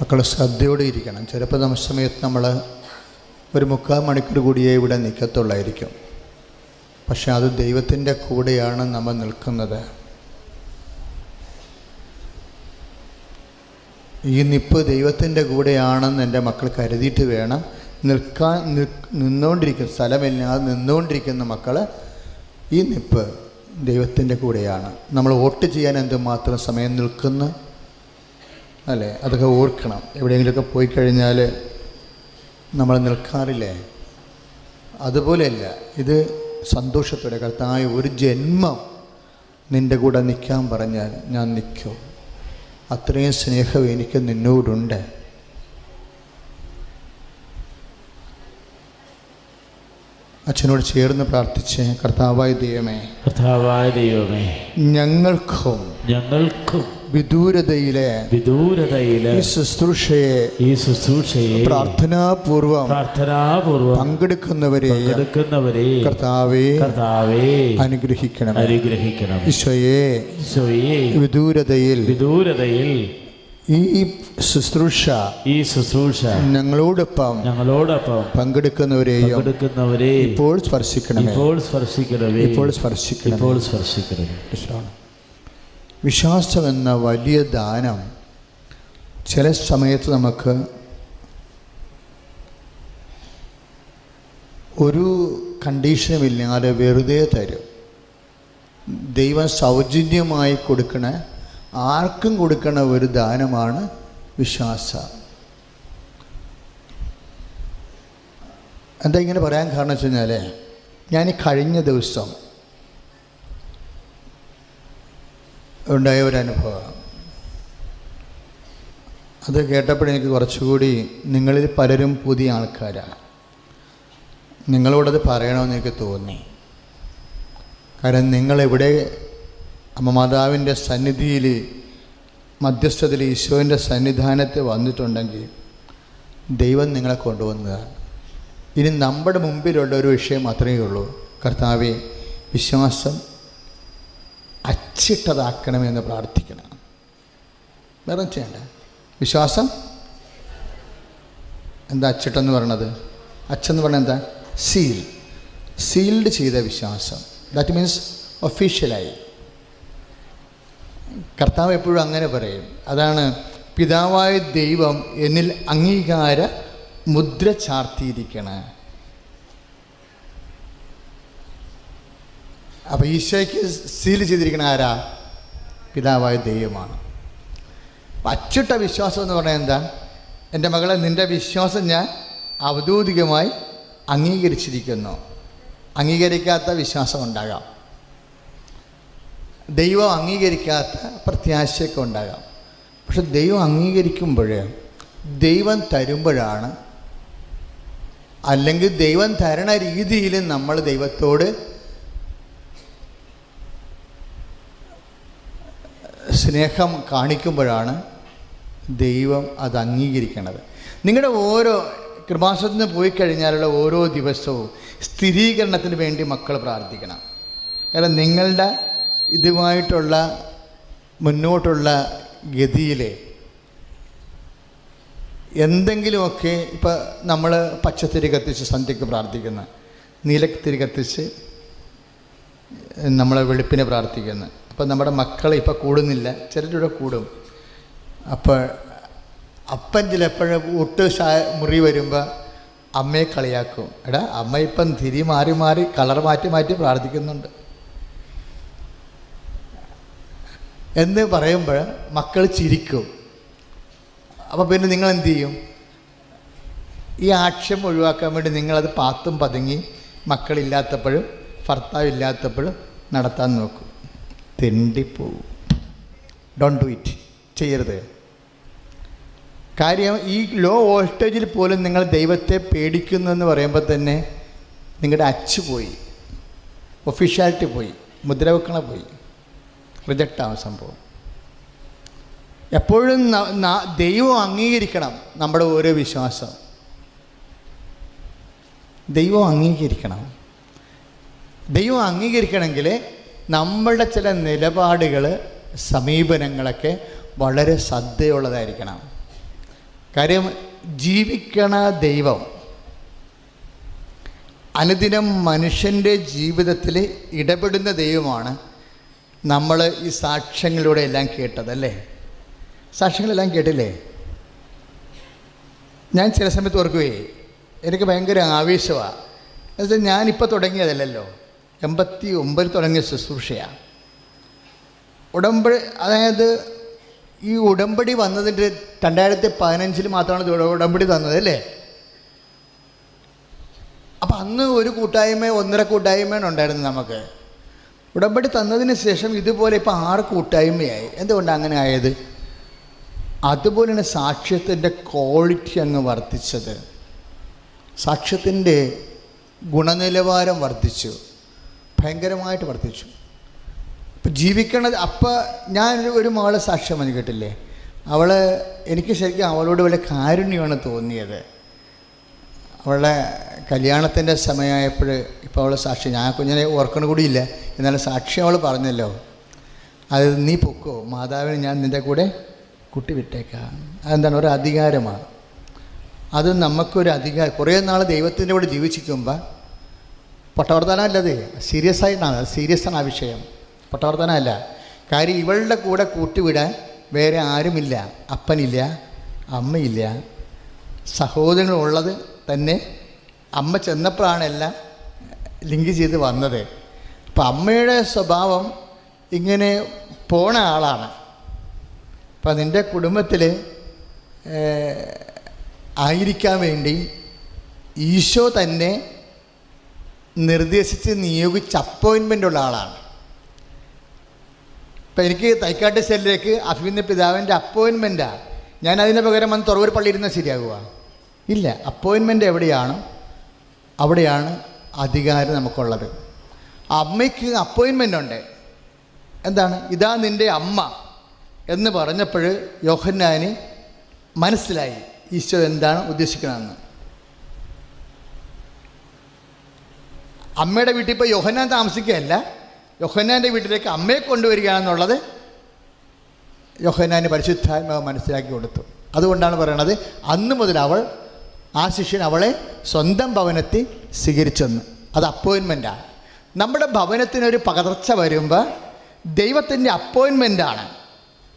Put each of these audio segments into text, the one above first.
മക്കൾ ശ്രദ്ധയോടെ ഇരിക്കണം. ചിലപ്പോൾ നമ്മുടെ സമയത്ത് നമ്മൾ ഒരു മുക്കാൽ മണിക്കൂർ കൂടിയേ ഇവിടെ നിൽക്കത്തുള്ളായിരിക്കും പക്ഷെ അത് ദൈവത്തിന്റെ കൂടെയാണ് നമ്മൾ നിൽക്കുന്നത്. ഈ നിപ്പ് ദൈവത്തിന്റെ കൂടെയാണെന്ന് എന്റെ മക്കൾ കരുതിയിട്ട് വേണം. നിൽക്കാൻ നിൽ- നിന്നുകൊണ്ടിരിക്കുന്ന സ്ഥലമില്ലാതെ നിന്നുകൊണ്ടിരിക്കുന്ന മക്കൾ ഈ നിപ്പ് ദൈവത്തിന്റെ കൂടെയാണ്. നമ്മൾ വോട്ട് ചെയ്യാൻ എന്തുമാത്രം സമയം നിൽക്കുന്നു? അല്ലേ? അതൊക്കെ ഓർക്കണം. എവിടെയെങ്കിലുമൊക്കെ പോയി കഴിഞ്ഞാൽ നമ്മൾ നിൽക്കാറില്ലേ? അതുപോലെയല്ല ഇത് സന്തോഷത്തോടെ കർത്തായ ഒരു ജന്മം നിന്റെ കൂടെ നിൽക്കാൻ പറഞ്ഞാൽ ഞാൻ നിൽക്കും. അത്രയും സ്നേഹം എനിക്ക് നിന്നോടുണ്ട്. അച്ഛനോട് ചേർന്ന് പ്രാർത്ഥിച്ച് കർത്താവായ ദൈവമേ കർത്താവായ ദൈവമേ ഞങ്ങൾക്കും ഞങ്ങൾക്കും വിദൂരതയിലെ വിദൂരതയിലെ ഈ ശുശ്രൂഷയെ ഈ ശുശ്രൂഷയെ പ്രാർത്ഥനാപൂർവം പ്രാർത്ഥനാപൂർവം പങ്കെടുക്കുന്നവരെ പങ്കെടുക്കുന്നവരെ കർത്താവേ കർത്താവേ അനുഗ്രഹിക്കണം അനുഗ്രഹിക്കണം ഈശോയെ ഈശോയെ വിദൂരതയിൽ വിദൂരതയിൽ ഈ ശുശ്രൂഷ ഈ ശുശ്രൂഷ ഞങ്ങളോടൊപ്പം ഞങ്ങളോടൊപ്പം പങ്കെടുക്കുന്നവരെയും പങ്കെടുക്കുന്നവരെ ഇപ്പോൾ സ്പർശിക്കണം ഇപ്പോൾ സ്പർശിക്കണമേ. ഇപ്പോൾ സ്പർശിക്കണം ഇപ്പോൾ സ്പർശിക്കണമേ. ഈശോയാണ്. വിശ്വാസം എന്ന വലിയ ദാനം ചില സമയത്ത് നമുക്ക് ഒരു കണ്ടീഷനുമില്ലാതെ വെറുതെ തരും ദൈവം സൗജന്യമായി കൊടുക്കണ ആർക്കും കൊടുക്കണ ഒരു ദാനമാണ് വിശ്വാസ എന്താ ഇങ്ങനെ പറയാൻ കാരണം വെച്ച് കഴിഞ്ഞാൽ ഞാൻ കഴിഞ്ഞ ദിവസം ഉണ്ടായ ഒരു അനുഭവമാണ്. അത് കേട്ടപ്പോഴെനിക്ക് കുറച്ചുകൂടി നിങ്ങളിൽ പലരും പുതിയ ആൾക്കാരാണ്. നിങ്ങളോടത് പറയണമെന്ന് എനിക്ക് തോന്നി. കാരണം നിങ്ങളെവിടെ അമ്മ മാതാവിന്റെ സന്നിധിയിൽ മധ്യസ്ഥതയിൽ ഈശോന്റെ സന്നിധാനത്ത് വന്നിട്ടുണ്ടെങ്കിൽ ദൈവം നിങ്ങളെ കൊണ്ടുവന്നതാണ്. ഇനി നമ്മുടെ മുമ്പിലുള്ള ഒരു വിഷയം മാത്രമേ ഉള്ളൂ. കർത്താവെ വിശ്വാസം അച്ചിട്ടതാക്കണമെന്ന് പ്രാർത്ഥിക്കണം. വേറെ ചെയ്യണ്ട. വിശ്വാസം? എന്താ അച്ചിട്ടെന്ന് പറയണത്? അച്ചെന്ന് പറഞ്ഞാൽ എന്താ? സീൽ. സീൽഡ് ചെയ്ത വിശ്വാസം. ദാറ്റ് മീൻസ് ഒഫീഷ്യലായി കർത്താവ് എപ്പോഴും അങ്ങനെ പറയും. അതാണ് പിതാവായ ദൈവം എന്നിൽ അംഗീകാര മുദ്ര ചാർത്തിയിരിക്കണേ. അപ്പോൾ ഈശോയ്ക്ക് സീൽ ചെയ്തിരിക്കുന്ന ആരാ? പിതാവായ ദൈവമാണ്. അച്ചിട്ട വിശ്വാസം എന്ന് പറഞ്ഞാൽ എന്താ? എന്റെ മകളെ നിന്റെ വിശ്വാസം ഞാൻ ഔദ്യോഗികമായി അംഗീകരിച്ചിരിക്കുന്നു. അംഗീകരിക്കാത്ത വിശ്വാസം ഉണ്ടാകാം. ദൈവം അംഗീകരിക്കാത്ത പ്രത്യാശയൊക്കെ ഉണ്ടാകാം. പക്ഷെ ദൈവം അംഗീകരിക്കുമ്പോൾ ദൈവം തരുമ്പോഴാണ് അല്ലെങ്കിൽ ദൈവം തരണ രീതിയിൽ നമ്മൾ ദൈവത്തോട് സ്നേഹം കാണിക്കുമ്പോഴാണ് ദൈവം അത് അംഗീകരിക്കണത്. നിങ്ങളുടെ ഓരോ കൃപാസത്തിന് പോയി കഴിഞ്ഞാലുള്ള ഓരോ ദിവസവും സ്ഥിരീകരണത്തിന് വേണ്ടി മക്കൾ പ്രാർത്ഥിക്കണം. കാരണം നിങ്ങളുടെ ഇതുമായിട്ടുള്ള മുന്നോട്ടുള്ള ഗതിയിൽ എന്തെങ്കിലുമൊക്കെ ഇപ്പം നമ്മൾ പച്ചത്തിരി കത്തിച്ച് സന്ധ്യയ്ക്ക് പ്രാർത്ഥിക്കുന്ന. നീലത്തിരി കത്തിച്ച് നമ്മളെ വെളുപ്പിനെ പ്രാർത്ഥിക്കുന്നത് അപ്പം നമ്മുടെ മക്കൾ ഇപ്പം കൂടുന്നില്ല ചിലരുടെ കൂടും. അപ്പോൾ അപ്പൻ ചിലപ്പോഴും ഒട്ട് മുറി വരുമ്പോൾ അമ്മയെ കളിയാക്കും. എടാ അമ്മ ഇപ്പം തിരി മാറി മാറി കളർ മാറ്റി മാറ്റി പ്രാർത്ഥിക്കുന്നുണ്ട്. എന്ന് പറയുമ്പോൾ മക്കൾ ചിരിക്കും. അപ്പോൾ പിന്നെ നിങ്ങൾ എന്ത് ചെയ്യും ഈ ആക്ഷം ഒഴിവാക്കാൻ വേണ്ടി നിങ്ങളത് പാത്തും പതുങ്ങി മക്കളില്ലാത്തപ്പോഴും ഭർത്താവ് ഇല്ലാത്തപ്പോൾ നടത്താൻ നോക്കും. തെണ്ടിപ്പോവും. ഡോണ്ട് ഡു ഇറ്റ് ചെയ്യരുത്. കാര്യം ഈ ലോ വോൾട്ടേജിൽ പോലും നിങ്ങൾ ദൈവത്തെ പേടിക്കുന്നു എന്ന് പറയുമ്പോൾ തന്നെ നിങ്ങളുടെ അച്ച് പോയി. ഒഫീഷ്യാലിറ്റി പോയി. മുദ്രവെക്കണ പോയി. റിജക്റ്റ് ആവും സംഭവം. എപ്പോഴും ദൈവം അംഗീകരിക്കണം നമ്മുടെ ഓരോ വിശ്വാസം. ദൈവം അംഗീകരിക്കണം. ദൈവം അംഗീകരിക്കണമെങ്കിൽ നമ്മളുടെ ചില നിലപാടുകൾ സമീപനങ്ങളൊക്കെ വളരെ ശ്രദ്ധയുള്ളതായിരിക്കണം. കാര്യം ജീവിക്കണ ദൈവം അനുദിനം മനുഷ്യന്റെ ജീവിതത്തിൽ ഇടപെടുന്ന ദൈവമാണ് നമ്മൾ ഈ സാക്ഷ്യങ്ങളിലൂടെ എല്ലാം കേട്ടതല്ലേ സാക്ഷ്യങ്ങളെല്ലാം കേട്ടില്ലേ? ഞാൻ ചില സമയത്ത് ഓർക്കുകയെ എനിക്ക് ഭയങ്കര ആവേശമാണ് എന്നുവെച്ചാൽ ഞാനിപ്പോൾ തുടങ്ങിയതല്ലല്ലോ. എൺപത്തി ഒമ്പതിൽ തുടങ്ങിയ ശുശ്രൂഷയാണ് ഉടമ്പടി അതായത് ഈ ഉടമ്പടി വന്നതിന്റെ രണ്ടായിരത്തി പതിനഞ്ചിൽ മാത്രമാണ് ഉടമ്പടി തന്നത് അല്ലേ? അപ്പം അന്ന് ഒരു കൂട്ടായ്മ ഒന്നര കൂട്ടായ്മയാണ് ഉണ്ടായിരുന്നത് നമുക്ക്. ഉടമ്പടി തന്നതിന് ശേഷം ഇതുപോലെ ഇപ്പോൾ ആറ് കൂട്ടായ്മയായി. എന്തുകൊണ്ടാണ് അങ്ങനെ ആയത്? അതുപോലെയാണ് സാക്ഷ്യത്തിന്റെ ക്വാളിറ്റി അങ്ങ് വർദ്ധിച്ചത്. സാക്ഷ്യത്തിന്റെ ഗുണനിലവാരം വർദ്ധിച്ചു. ഭയങ്കരമായിട്ട് വർദ്ധിച്ചു. ഇപ്പം ജീവിക്കണത് അപ്പം ഞാൻ ഒരു മകളെ സാക്ഷ്യം വന്ന് കേട്ടില്ലേ? അവൾ എനിക്ക് ശരിക്കും അവളോട് വലിയ കാരുണ്യമാണ് തോന്നിയത്. അവളുടെ കല്യാണത്തിന്റെ സമയമായപ്പോൾ ഇപ്പോൾ അവളെ സാക്ഷി ഞാൻ കുഞ്ഞിനെ ഓർക്കണ കൂടിയില്ല എന്നാലും സാക്ഷി അവൾ പറഞ്ഞല്ലോ. അത് നീ പൊക്കോ മാതാവിന് ഞാൻ നിന്റെ കൂടെ കുട്ടി വിട്ടേക്കാം. അതെന്താണ്? ഒരു അധികാരമാണ്. അത് നമുക്കൊരു അധികാരം. കുറേ നാൾ ദൈവത്തിന്റെ കൂടെ ജീവിച്ചിരിക്കുമ്പോൾ പൊട്ടവർത്തനമല്ലത് സീരിയസ് ആയിട്ടാണ്. സീരിയസ് ആണ് ആ വിഷയം. പൊട്ടവർത്തനമല്ല കാര്യം ഇവളുടെ കൂടെ കൂട്ടിവിടാൻ വേറെ ആരുമില്ല. അപ്പനില്ല അമ്മയില്ല. സഹോദരങ്ങളുള്ളത് തന്നെ അമ്മ ചെന്നപ്പോഴാണ് എല്ലാം ലിങ്ക് ചെയ്ത് വന്നത്. അപ്പം അമ്മയുടെ സ്വഭാവം ഇങ്ങനെ പോണ ആളാണ്. അപ്പം നിന്റെ കുടുംബത്തിൽ ആയിരിക്കാൻ വേണ്ടി ഈശോ തന്നെ നിർദ്ദേശിച്ച് നിയോഗിച്ച അപ്പോയിൻമെന്റ് ഉള്ള ആളാണ്. ഇപ്പം എനിക്ക് തൈക്കാട്ട് സെല്ലിലേക്ക് അഫീന്ന പിതാവിന്റെ അപ്പോയിൻമെന്റാണ് ഞാൻ അതിന് പകരം വന്ന് തുറവൂർ പള്ളി ഇരുന്നാൽ ശരിയാകുക? ഇല്ല. അപ്പോയിൻമെന്റ് എവിടെയാണ്? അവിടെയാണ് അധികാരം നമുക്കുള്ളത്. അമ്മയ്ക്ക് അപ്പോയിൻമെന്റ് ഉണ്ട്. എന്താണ്? ഇതാ നിന്റെ അമ്മ എന്ന് പറഞ്ഞപ്പോൾ യോഹന്നാന് മനസ്സിലായി. ഈശോ എന്താണ് ഉദ്ദേശിക്കണമെന്ന് അമ്മയുടെ വീട്ടിൽ ഇപ്പോൾ യോഹന്നാൻ താമസിക്കുകയല്ല. യോഹന്നാന്റെ വീട്ടിലേക്ക് അമ്മയെ കൊണ്ടുവരികയാണെന്നുള്ളത് യോഹന്നാന് പരിശുദ്ധാത്മാവ് മനസ്സിലാക്കി കൊടുത്തു. അതുകൊണ്ടാണ് പറയണത് അന്ന് മുതൽ അവൾ ആ ശിഷ്യൻ അവളെ സ്വന്തം ഭവനത്തിൽ സ്വീകരിച്ചെന്ന്. അത് അപ്പോയിൻമെന്റാണ് നമ്മുടെ ഭവനത്തിനൊരു പകർച്ച വരുമ്പോൾ ദൈവത്തിന്റെ അപ്പോയിൻമെന്റാണ്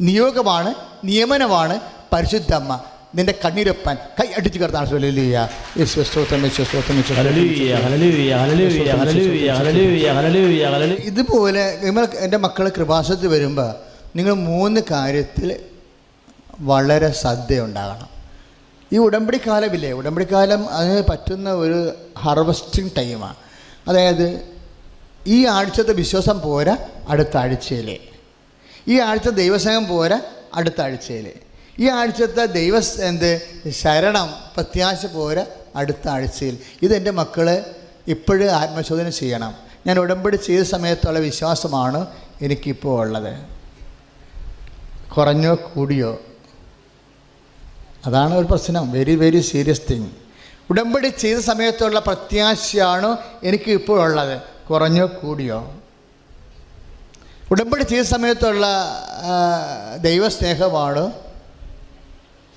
നിയോഗമാണ് നിയമനമാണ് പരിശുദ്ധമ്മ നിന്റെ കണ്ണീരപ്പാൻ കൈ അടിച്ചു യേശു സ്തോത്രം സ്തോത്രം hallelujah hallelujah hallelujah hallelujah hallelujah hallelujah hallelujah. ഇതുപോലെ നിങ്ങൾ എന്റെ മക്കളെ കൃപാസത്തിൽ വരുമ്പോൾ നിങ്ങൾ മൂന്ന് കാര്യത്തിൽ വളരെ ശ്രദ്ധയുണ്ടാകണം ഈ ഉടമ്പടി കാലമില്ലേ ഉടമ്പടി കാലം അതിന് പറ്റുന്ന ഒരു ഹാർവസ്റ്റിംഗ് ടൈമാണ്. അതായത് ഈ ആഴ്ചത്തെ വിശ്വാസം പോരാ അടുത്ത ആഴ്ചയിൽ ഈ ആഴ്ച ദൈവസംഘം പോരാ അടുത്ത ആഴ്ചയിൽ ഈ ആഴ്ചത്തെ ദൈവ എന്ത്? ശരണം പ്രത്യാശ പോരാ അടുത്ത ആഴ്ചയിൽ. ഇതെന്റെ മക്കൾ ഇപ്പോഴും ആത്മശോധന ചെയ്യണം. ഞാൻ ഉടമ്പടി ചെയ്ത സമയത്തുള്ള വിശ്വാസമാണ് എനിക്കിപ്പോൾ ഉള്ളത്. കുറഞ്ഞോ കൂടിയോ? അതാണ് ഒരു പ്രശ്നം. വെരി വെരി സീരിയസ് തിങ് ഉടമ്പടി ചെയ്ത സമയത്തുള്ള പ്രത്യാശയാണ് എനിക്ക് ഇപ്പോഴുള്ളത് കുറഞ്ഞോ കൂടിയോ? ഉടമ്പടി ചെയ്ത സമയത്തുള്ള ദൈവസ്നേഹമാണ്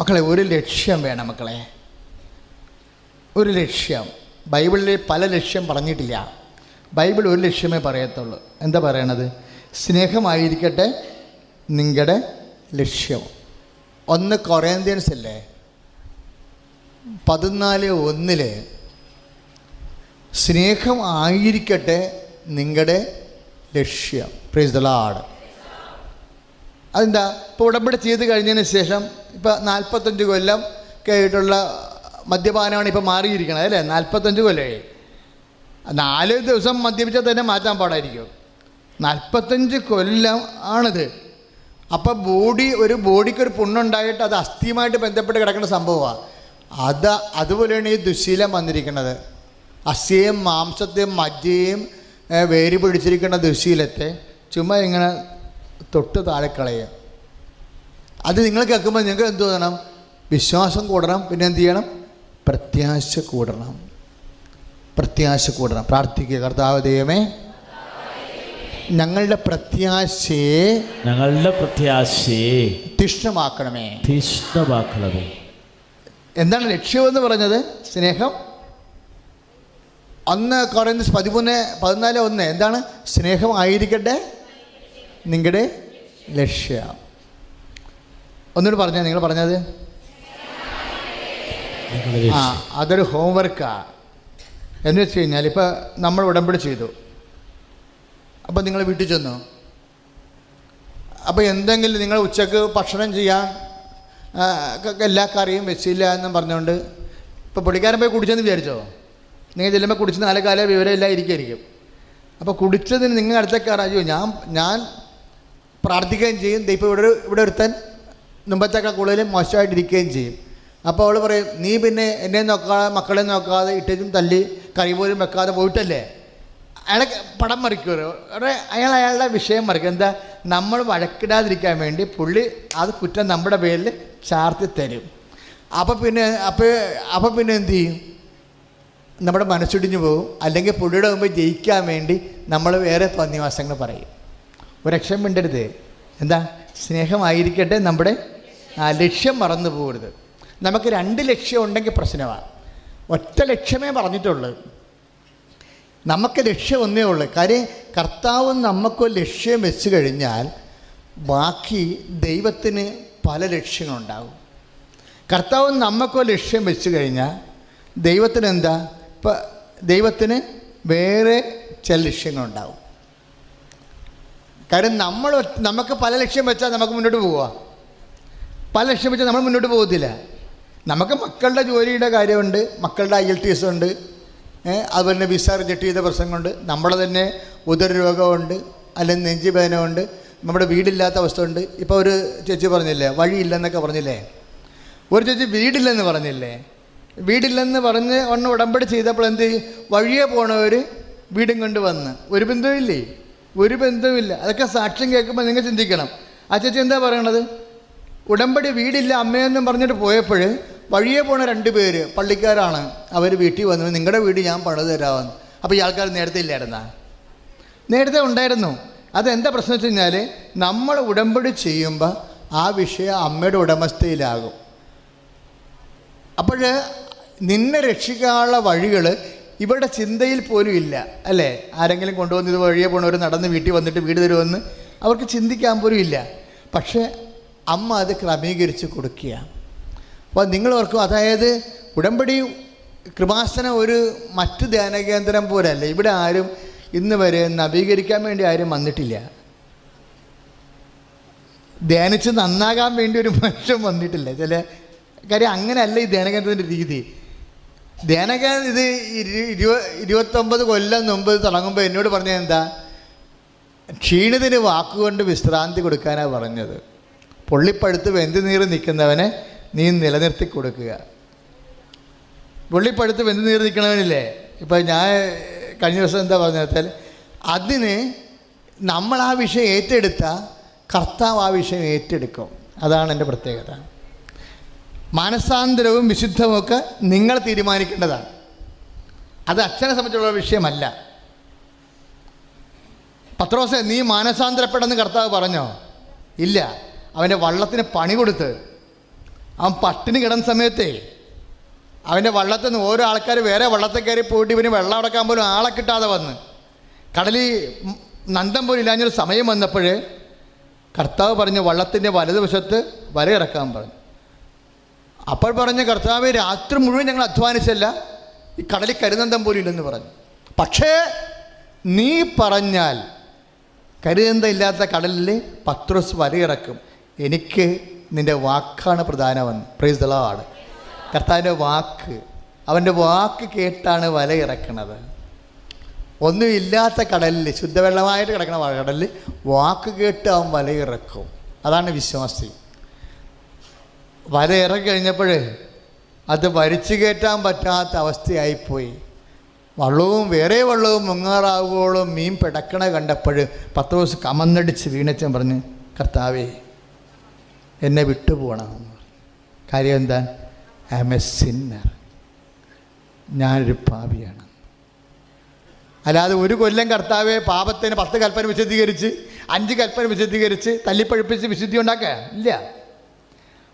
മക്കളെ ഒരു ലക്ഷ്യം വേണം മക്കളെ. ഒരു ലക്ഷ്യം. ബൈബിളിൽ പല ലക്ഷ്യം പറഞ്ഞിട്ടില്ല. ബൈബിൾ ഒരു ലക്ഷ്യമേ പറയത്തുള്ളൂ. എന്താ പറയണത്? സ്നേഹമായിരിക്കട്ടെ നിങ്ങളുടെ ലക്ഷ്യം. ഒന്ന് കൊറേന്ത്യൻസ് അല്ലേ? പതിനാല് ഒന്നിൽ സ്നേഹം ആയിരിക്കട്ടെ നിങ്ങളുടെ ലക്ഷ്യം. പ്രീസ് ദ ലാർഡ് അതെന്താ? ഇപ്പോൾ ഉടമ്പടി ചെയ്ത് കഴിഞ്ഞതിന് ശേഷം ഇപ്പോൾ നാൽപ്പത്തഞ്ച് കൊല്ലം കേട്ടുള്ള മദ്യപാനമാണ് ഇപ്പോൾ മാറിയിരിക്കണത് അല്ലേ? നാൽപ്പത്തഞ്ച് കൊല്ലമായി നാല് ദിവസം മദ്യപിച്ചാൽ തന്നെ മാറ്റാൻ പാടായിരിക്കും. നാൽപ്പത്തഞ്ച് കൊല്ലം ആണിത്. അപ്പോൾ ബോഡി ഒരു ബോഡിക്ക് ഒരു പുണ്ണുണ്ടായിട്ട് അത് അസ്ഥിയുമായിട്ട് ബന്ധപ്പെട്ട് കിടക്കുന്ന സംഭവമാണ് അത് അതുപോലെയാണ് ഈ ദുശീലം വന്നിരിക്കുന്നത് അസ്ഥിയും മാംസത്തെയും മജ്ജയും വേരി പിടിച്ചിരിക്കുന്ന ദുശീലത്തെ ചുമ്മാ ഇങ്ങനെ തൊട്ട് താഴെ കളയുക. അത് നിങ്ങൾ കേൾക്കുമ്പോൾ നിങ്ങൾക്ക് എന്ത് തോന്നണം? വിശ്വാസം കൂടണം. പിന്നെ എന്ത് ചെയ്യണം? പ്രത്യാശ കൂടണം. പ്രത്യാശ കൂടണം. പ്രാർത്ഥിക്കുക. കർത്താവ് ദൈവമേ ഞങ്ങളുടെ പ്രത്യാശയെ ഞങ്ങളുടെ പ്രത്യാശയെ തീഷ്ണമാക്കണമേ തീഷ്ണമാക്കണമേ എന്താണ് ലക്ഷ്യമെന്ന് പറഞ്ഞത്? സ്നേഹം. ഒന്ന് കുറയുന്ന പതിമൂന്ന് പതിനാല് ഒന്ന് എന്താണ്? സ്നേഹം ആയിരിക്കട്ടെ. നിങ്ങളുടെ ലക്ഷ്യം. ഒന്നുകൂടി പറഞ്ഞാൽ നിങ്ങൾ പറഞ്ഞത്? ആ അതൊരു ഹോംവർക്കാണ് എന്ന് വെച്ച് കഴിഞ്ഞാൽ ഇപ്പോൾ നമ്മൾ ഉടമ്പടി ചെയ്തു. അപ്പോൾ നിങ്ങൾ വീട്ടിൽ ചെന്നു. അപ്പോൾ എന്തെങ്കിലും നിങ്ങൾ ഉച്ചയ്ക്ക് ഭക്ഷണം ചെയ്യാൻ എല്ലാ കറിയും വെച്ചില്ല എന്നും പറഞ്ഞുകൊണ്ട് ഇപ്പോൾ പുള്ളിക്കാരൻ പോയി കുടിച്ചെന്ന് വിചാരിച്ചോ? നിങ്ങൾ ചെല്ലുമ്പോൾ കുടിച്ച് നാല് കാലം വിവരമില്ലായിരിക്കും അപ്പോൾ കുടിച്ചതിന് നിങ്ങൾ അടുത്തേക്ക് അറിയോ ഞാൻ ഞാൻ പ്രാർത്ഥിക്കുകയും ചെയ്യും. ദേ ഇപ്പോൾ ഇവിടെ ഇവിടെ ഒരുത്തൻ മുമ്പത്തേക്കാൾ കൂടുതലും മോശമായിട്ടിരിക്കുകയും ചെയ്യും. അപ്പോൾ അവൾ പറയും നീ പിന്നെ എന്നെ നോക്കാതെ മക്കളെ നോക്കാതെ ഇട്ടും തല്ലി കൈ പോലും വെക്കാതെ പോയിട്ടല്ലേ? അയാളെ പടം മറിക്കുമല്ലോ അയാൾ അയാളുടെ വിഷയം മറിക്കും. എന്താ? നമ്മൾ വഴക്കിടാതിരിക്കാൻ വേണ്ടി പുള്ളി അത് കുറ്റം നമ്മുടെ പേരിൽ ചാർത്തി തരും. അപ്പോൾ പിന്നെ അപ്പോൾ അപ്പോൾ പിന്നെ എന്തു ചെയ്യും? നമ്മുടെ മനസ്സൊടിഞ്ഞു പോകും. അല്ലെങ്കിൽ പുള്ളിയുടെ മുമ്പ് ജയിക്കാൻ വേണ്ടി നമ്മൾ വേറെ തോന്നിവാസങ്ങൾ പറയും. ഒരു രക്ഷം മിണ്ടരുത്. എന്താ? സ്നേഹമായിരിക്കട്ടെ നമ്മുടെ ആ ലക്ഷ്യം മറന്നു പോകരുത്. നമുക്ക് രണ്ട് ലക്ഷ്യം ഉണ്ടെങ്കിൽ പ്രശ്നമാണ് ഒറ്റ ലക്ഷ്യമേ പറഞ്ഞിട്ടുള്ളൂ. നമുക്ക് ലക്ഷ്യം ഒന്നേ ഉള്ളൂ. കാര്യം കർത്താവ് നമുക്കൊരു ലക്ഷ്യം വെച്ച് കഴിഞ്ഞാൽ ബാക്കി ദൈവത്തിന് പല ലക്ഷ്യങ്ങളുണ്ടാകും കർത്താവ് നമുക്കൊരു ലക്ഷ്യം വെച്ച് കഴിഞ്ഞാൽ ദൈവത്തിന് എന്താ? ഇപ്പം ദൈവത്തിന് വേറെ ചില ലക്ഷ്യങ്ങളുണ്ടാവും കാര്യം നമ്മൾ നമുക്ക് പല ലക്ഷ്യം വെച്ചാൽ നമുക്ക് മുന്നോട്ട് പോവുക പല ലക്ഷ്യം വെച്ചാൽ നമ്മൾ മുന്നോട്ട് പോകത്തില്ല. നമുക്ക് മക്കളുടെ ജോലിയുടെ കാര്യമുണ്ട് മക്കളുടെ ഐ എൽ ടി എസ് ഉണ്ട് അതുപോലെ തന്നെ വിസ റിജക്ട് ചെയ്ത പ്രശ്നങ്ങളുണ്ട് നമ്മുടെ തന്നെ ഉദരരോഗമുണ്ട് അല്ലെങ്കിൽ നെഞ്ചുവേദനമുണ്ട് നമ്മുടെ വീടില്ലാത്ത അവസ്ഥ ഉണ്ട് ഇപ്പോൾ ഒരു ചേച്ചി പറഞ്ഞില്ലേ വഴിയില്ലെന്നൊക്കെ പറഞ്ഞില്ലേ? ഒരു ചേച്ചി വീടില്ലെന്ന് പറഞ്ഞില്ലേ? വീടില്ലെന്ന് പറഞ്ഞ് ഒന്ന് ഉടമ്പടി ചെയ്തപ്പോൾ എന്ത്? വഴിയെ പോണവർ വീടും കൊണ്ട് വന്ന്. ഒരു ബന്ധവുമില്ലേ? ഒരു ബന്ധവുമില്ല. അതൊക്കെ സാക്ഷ്യം കേൾക്കുമ്പോൾ നിങ്ങൾ ചിന്തിക്കണം. ആ ചേച്ചി എന്താ പറയണത്? ഉടമ്പടി വീടില്ല അമ്മയെന്നും പറഞ്ഞിട്ട് പോയപ്പോൾ വഴിയെ പോണ രണ്ട് പേര് പള്ളിക്കാരാണ്. അവർ വീട്ടിൽ വന്നു. നിങ്ങളുടെ വീട് ഞാൻ പണിത് തരാമെന്ന് അപ്പോൾ ഈ ആൾക്കാർ നേരത്തെ ഇല്ലായിരുന്നാ? നേരത്തെ ഉണ്ടായിരുന്നു. അതെന്താ പ്രശ്നം വെച്ച് കഴിഞ്ഞാൽ നമ്മൾ ഉടമ്പടി ചെയ്യുമ്പോൾ ആ വിഷയം അമ്മയുടെ ഉടമസ്ഥയിലാകും. അപ്പോൾ നിന്നെ രക്ഷിക്കാനുള്ള വഴികൾ ഇവരുടെ ചിന്തയിൽ പോലും ഇല്ല അല്ലേ? ആരെങ്കിലും കൊണ്ടുവന്ന് ഇത് വഴിയെ പോണവർ നടന്ന് വീട്ടിൽ വന്നിട്ട് വീട് തരുമെന്ന് അവർക്ക് ചിന്തിക്കാൻ പോലും ഇല്ല. പക്ഷേ അമ്മ അത് ക്രമീകരിച്ച് കൊടുക്കുക. അപ്പോൾ നിങ്ങൾ ഓർക്കും അതായത് ഉടമ്പടി കൃപാസന ഒരു മറ്റ് ധ്യാന കേന്ദ്രം പോലല്ല. ഇവിടെ ആരും ഇന്ന് വരെ നവീകരിക്കാൻ വേണ്ടി ആരും വന്നിട്ടില്ല. ധ്യാനിച്ച് നന്നാകാൻ വേണ്ടി ഒരു മനുഷ്യൻ വന്നിട്ടില്ല. ചില കാര്യം അങ്ങനെയല്ല ഈ ധ്യാനകേന്ദ്രത്തിന്റെ രീതി. ധ്യാനകേന്ദ്രം ഇത് ഇരു- ഇരുപ- ഇരുപത്തൊമ്പത് കൊല്ലം മുമ്പ് തുടങ്ങുമ്പോൾ എന്നോട് പറഞ്ഞത് എന്താ? ക്ഷീണിതിന് വാക്കുകൊണ്ട് വിശ്രാന്തി കൊടുക്കാനാണ് പറഞ്ഞത്. പൊള്ളിപ്പഴുത്ത് വെന്ത് നീർ നിൽക്കുന്നവനെ നീ നിലനിർത്തി കൊടുക്കുക. പൊള്ളിപ്പഴുത്ത് വെന്ത് നീർ നിൽക്കണവനില്ലേ? ഇപ്പം ഞാൻ കഴിഞ്ഞ ദിവസം എന്താ പറഞ്ഞു വെച്ചാൽ അതിന് നമ്മൾ ആ വിഷയം ഏറ്റെടുത്താൽ കർത്താവ് ആ വിഷയം ഏറ്റെടുക്കും. അതാണ് എന്റെ പ്രത്യേകത. മാനസാന്തരവും വിശുദ്ധവും ഒക്കെ നിങ്ങൾ തീരുമാനിക്കേണ്ടതാണ്. അത് അച്ഛനെ സംബന്ധിച്ചുള്ള വിഷയമല്ല. പത്രോസെ നീ മാനസാന്തരപ്പെടുന്ന കർത്താവ് പറഞ്ഞോ? ഇല്ല. അവന്റെ വള്ളത്തിന് പണി കൊടുത്ത് അവൻ പട്ടിണി കിടന്ന സമയത്തേ അവന്റെ വള്ളത്തിൽ നിന്ന് ഓരോ ആൾക്കാർ വേറെ വള്ളത്തിൽ കയറി പോയിട്ട് ഇവന് വെള്ളം അടക്കാൻ പോലും ആളെ കിട്ടാതെ വന്ന്. കടലിൽ നന്ദം പോലും ഇല്ലാഞ്ഞൊരു സമയം വന്നപ്പോൾ കർത്താവ് പറഞ്ഞ് വള്ളത്തിന്റെ വലതുവശത്ത് വരയിറക്കാൻ പറഞ്ഞു. അപ്പോൾ പറഞ്ഞ കർത്താവ് രാത്രി മുഴുവൻ ഞങ്ങൾ അധ്വാനിച്ചല്ല. ഈ കടലിൽ കരുതന്തം പോലും ഇല്ലെന്ന് പറഞ്ഞു. പക്ഷേ നീ പറഞ്ഞാൽ കരുതന്തം ഇല്ലാത്ത കടലിൽ പത്രോസ് വലയിറക്കും. എനിക്ക് നിന്റെ വാക്കാണ് പ്രധാനമെന്ന് പ്രൈസ് ദളാണ് കർത്താവിന്റെ വാക്ക് അവന്റെ വാക്ക് കേട്ടാണ് വല ഇറക്കുന്നത് ഒന്നുമില്ലാത്ത കടലിൽ ശുദ്ധവെള്ളമായിട്ട് കിടക്കണ കടലിൽ വാക്ക് കേട്ട് അവൻ വലയിറക്കും. അതാണ് വിശ്വാസി. വല ഇറങ്ങി കഴിഞ്ഞപ്പോൾ അത് വരിച്ചു കയറ്റാൻ പറ്റാത്ത അവസ്ഥയായിപ്പോയി. വള്ളവും വേറെ വള്ളവും മുങ്ങാറാവുകയോളം മീൻ പിടക്കണ കണ്ടപ്പോൾ പത്ത് ദിവസം കമന്നടിച്ച് വീണച്ചൻ പറഞ്ഞ് കർത്താവേ എന്നെ പറഞ്ഞു. കാര്യം എന്താ? ഐ എം എ സിന്നർ ഞാനൊരു പാപിയാണ്. അല്ലാതെ ഒരു കൊല്ലം കർത്താവെ പാപത്തിന് പത്ത് കൽപ്പന വിശദീകരിച്ച് അഞ്ച് കൽപ്പന വിശദീകരിച്ച് തല്ലിപ്പഴിപ്പിച്ച് വിശുദ്ധി ഉണ്ടാക്കുക ഇല്ല.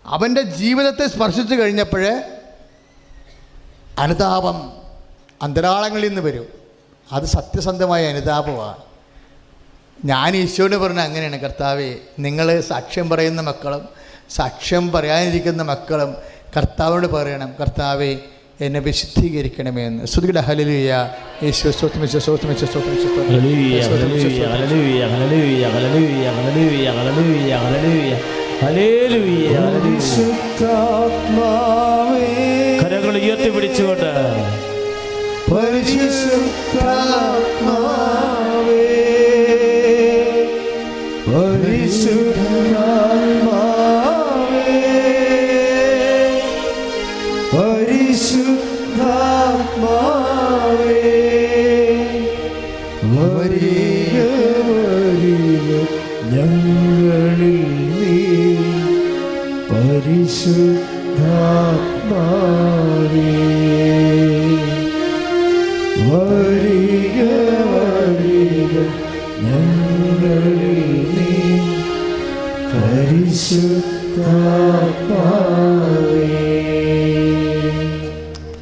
അവന്റെ ജീവിതത്തെ സ്പർശിച്ചു കഴിഞ്ഞപ്പോൾ അനുതാപം അന്തരാളങ്ങളിൽ നിന്ന് വരും. അത് സത്യസന്ധമായ അനുതാപമാണ്. ഞാൻ ഈശോന് പറഞ്ഞ അങ്ങനെയാണ് കർത്താവെ നിങ്ങൾ സാക്ഷ്യം പറയുന്ന മക്കളും സാക്ഷ്യം പറയാനിരിക്കുന്ന മക്കളും കർത്താവിനോട് പറയണം കർത്താവെ എന്നെ വിശുദ്ധീകരിക്കണമേ എന്ന്. ശ്രുതിയുടെ ഹലലിയ യേശു സ്വത്മിച്ച സ്വത്മിച്ച സ്വത്മിച്ച ഹലലിയ കരങ്ങൾ ഉയർത്തി പിടിച്ചുകൊണ്ട് ഞങ്ങളിൽ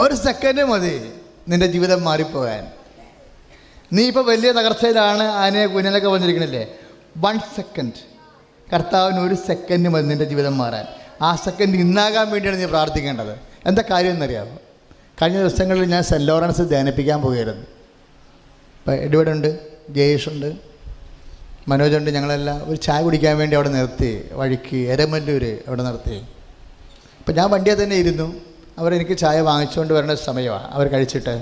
ഒരു സെക്കൻഡ് മതി നിന്റെ ജീവിതം മാറിപ്പോകാൻ. നീ ഇപ്പോൾ വലിയ തകർച്ചയിലാണ് ആനയെ കുഞ്ഞിനൊക്കെ വന്നിരിക്കണില്ലേ? വൺ സെക്കൻഡ് കർത്താവിന് ഒരു സെക്കൻഡ് മതി നിന്റെ ജീവിതം മാറാൻ. ആ സെക്കൻഡ് ഇന്നാകാൻ വേണ്ടിയാണ് നീ പ്രാർത്ഥിക്കേണ്ടത്. എന്താ കാര്യം എന്നറിയാമോ കഴിഞ്ഞ ദിവസങ്ങളിൽ ഞാൻ സെന്റ് ലോറൻസ് ധ്യാനിപ്പിക്കാൻ പോകുമായിരുന്നു ഇപ്പം എഡ്വേർഡ് ഉണ്ട് ജയേഷ് ഉണ്ട് മനോജുണ്ട് ഞങ്ങളെല്ലാം ഒരു ചായ കുടിക്കാൻ വേണ്ടി അവിടെ നിർത്തി വഴിക്ക് എരമല്ലൂർ അവിടെ നിർത്തി. അപ്പം ഞാൻ വണ്ടിയിൽ തന്നെ ഇരുന്നു. അവരെനിക്ക് ചായ വാങ്ങിച്ചുകൊണ്ട് വരേണ്ട സമയമാണ് അവർ കഴിച്ചിട്ട്.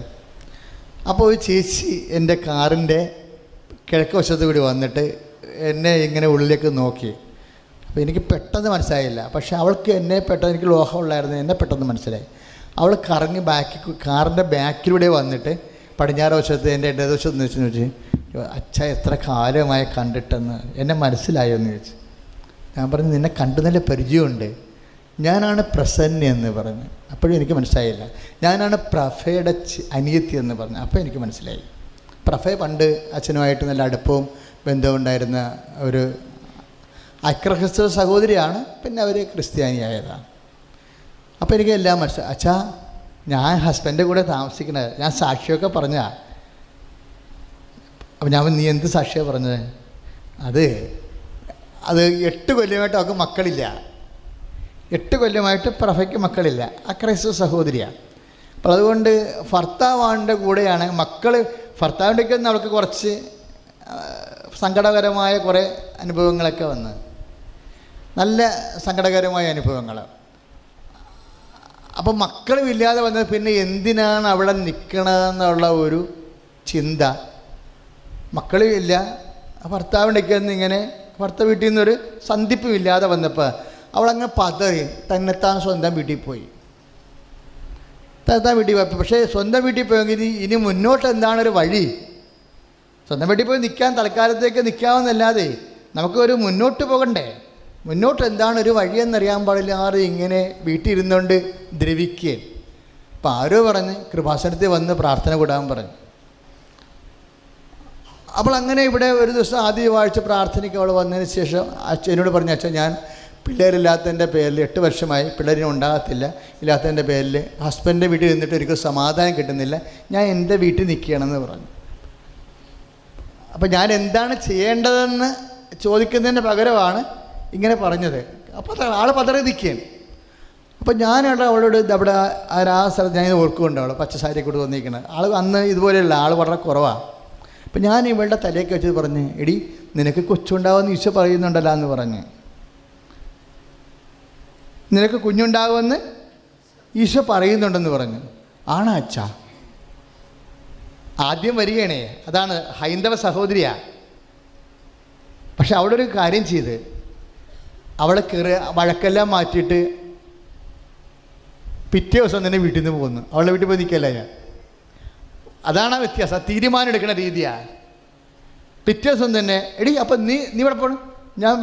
അപ്പോൾ ഒരു ചേച്ചി എന്റെ കാറിന്റെ കിഴക്ക് വശത്ത് കൂടി വന്നിട്ട് എന്നെ ഇങ്ങനെ ഉള്ളിലേക്ക് നോക്കി. അപ്പോൾ എനിക്ക് പെട്ടെന്ന് മനസ്സിലായില്ല. പക്ഷേ അവൾക്ക് എന്നെ പെട്ടെന്ന് എനിക്ക് ലോഹമുള്ളായിരുന്നു എന്നെ പെട്ടെന്ന് മനസ്സിലായി. അവൾ കറങ്ങി ബാക്കി കാറിന്റെ ബാക്കിലൂടെ വന്നിട്ട് പടിഞ്ഞാറ് വശത്ത് എന്റെ ഇടത് വശത്ത് നിന്ന് ചോദിച്ചു അച്ഛ എത്ര കാലമായി കണ്ടിട്ടെന്ന് എന്നെ മനസ്സിലായോ എന്ന് ചോദിച്ചു. ഞാൻ പറഞ്ഞു നിന്നെ കണ്ടു നല്ല പരിചയമുണ്ട്. ഞാനാണ് പ്രസന്ന എന്ന് പറഞ്ഞു. അപ്പോഴും എനിക്ക് മനസ്സിലായില്ല. ഞാനാണ് പ്രഫയുടെ അനിയത്തി എന്ന് പറഞ്ഞു. അപ്പോൾ എനിക്ക് മനസ്സിലായി. പ്രഫയ പണ്ട് അച്ഛനുമായിട്ട് നല്ല അടുപ്പവും ബന്ധവും ഉണ്ടായിരുന്ന ഒരു അക്രഹസ്ത സഹോദരിയാണ് പിന്നെ അവർ ക്രിസ്ത്യാനിയായതാണ്. അപ്പോൾ എനിക്ക് എല്ലാം മനസ്സിലായി അച്ഛാ ഞാൻ ഹസ്ബന്റെ കൂടെ താമസിക്കണത് ഞാൻ സാക്ഷിയൊക്കെ പറഞ്ഞാ. അപ്പം ഞാൻ നീ എന്ത് സാക്ഷിയാണ് പറഞ്ഞത്? അത് അത് എട്ട് കൊല്ലമായിട്ട് അവൾക്ക് മക്കളില്ല. എട്ട് കൊല്ലമായിട്ട് പ്രഭയ്ക്ക് മക്കളില്ല. അക്രൈസ്തവ സഹോദരിയാണ് അപ്പോൾ അതുകൊണ്ട് ഭർത്താവാണിന്റെ കൂടെയാണ് മക്കൾ ഭർത്താവിന്റെയൊക്കെ അവൾക്ക് കുറച്ച് സങ്കടകരമായ കുറേ അനുഭവങ്ങളൊക്കെ വന്ന് നല്ല സങ്കടകരമായ അനുഭവങ്ങൾ അപ്പം മക്കളും ഇല്ലാതെ വന്നത് പിന്നെ എന്തിനാണ് അവിടെ നിൽക്കണമെന്നുള്ള ഒരു ചിന്ത. മക്കളും ഇല്ല ഭർത്താവിന്റെയൊക്കെ ഇങ്ങനെ ഭർത്താവ് വീട്ടിൽ നിന്നൊരു സന്ധിപ്പും ഇല്ലാതെ വന്നപ്പോൾ അവളങ്ങ് പതറി തന്നെത്താൻ സ്വന്തം വീട്ടിൽ പോയി. തന്നെത്താൻ വീട്ടിൽ പോയി പക്ഷേ സ്വന്തം വീട്ടിൽ പോയെങ്കിൽ ഇനി മുന്നോട്ട് എന്താണൊരു വഴി? സ്വന്തം വീട്ടിൽ പോയി നിൽക്കാൻ തൽക്കാലത്തേക്ക് നിൽക്കാമെന്നല്ലാതെ നമുക്കൊരു മുന്നോട്ട് പോകണ്ടേ? മുന്നോട്ട് എന്താണ് ഒരു വഴിയെന്നറിയാൻ പാടില്ലാതെ ഇങ്ങനെ വീട്ടിലിരുന്നുകൊണ്ട് ദ്രവിക്കുക അപ്പോൾ ആരോ പറഞ്ഞ് കൃപാസനത്തിൽ വന്ന് പ്രാർത്ഥന കൂടാൻ പറഞ്ഞു. അപ്പോൾ അങ്ങനെ ഇവിടെ ഒരു ദിവസം ആദ്യ വാഴ്ച പ്രാർത്ഥനയ്ക്ക് അവൾ വന്നതിന് ശേഷം അച്ഛനോട് പറഞ്ഞു അച്ഛൻ ഞാൻ പിള്ളേരില്ലാത്തതിന്റെ പേരിൽ എട്ട് വർഷമായി പിള്ളേരിന് ഉണ്ടാകത്തില്ല. ഇല്ലാത്തതിന്റെ പേരിൽ ഹസ്ബൻഡിന്റെ വീട്ടിൽ നിന്നിട്ട് ഒരിക്കലും സമാധാനം കിട്ടുന്നില്ല. ഞാൻ എന്റെ വീട്ടിൽ നിൽക്കുകയാണെന്ന് പറഞ്ഞു. അപ്പം ഞാൻ എന്താണ് ചെയ്യേണ്ടതെന്ന് ചോദിക്കുന്നതിന് പകരമാണ് ഇങ്ങനെ പറഞ്ഞത്. അപ്പോൾ ആൾ പതറി നിൽക്കുകയാണ്. അപ്പം ഞാനവിടെ അവളോട് അവിടെ ആ സ്ഥലത്ത് ഞാൻ ഓർക്കുന്നുണ്ട് അവൾ പച്ച സാരി കൂടെ വന്നിരിക്കുന്നത് ആൾ അന്ന് ഇതുപോലെയുള്ള ആൾ വളരെ കുറവാണ് അപ്പം ഞാൻ ഇവളുടെ തലയൊക്കെ വെച്ചത് പറഞ്ഞ് എടി നിനക്ക് കൊച്ചുണ്ടാവുമെന്ന് ഈശോ പറയുന്നുണ്ടല്ലോ എന്ന് പറഞ്ഞ്. നിനക്ക് കുഞ്ഞുണ്ടാകുമെന്ന് ഈശോ പറയുന്നുണ്ടെന്ന് പറഞ്ഞു. ആണോ അച്ഛ. ആദ്യം വരികയാണേ അതാണ് ഹൈന്ദവ സഹോദരിയാ. പക്ഷെ അവിടെ ഒരു കാര്യം ചെയ്ത് അവളെ കയറി വഴക്കെല്ലാം മാറ്റിയിട്ട് പിറ്റേ ദിവസം തന്നെ വീട്ടിൽ നിന്ന് പോകുന്നു അവളുടെ വീട്ടിൽ പോയി നിൽക്കല്ല ഞാൻ? അതാണ് ആ വ്യത്യാസം. തീരുമാനം എടുക്കുന്ന രീതിയാണ് പിറ്റേ ദിവസം തന്നെ എടി അപ്പം നീ നീ ഇവിടെ പോണു? ഞാൻ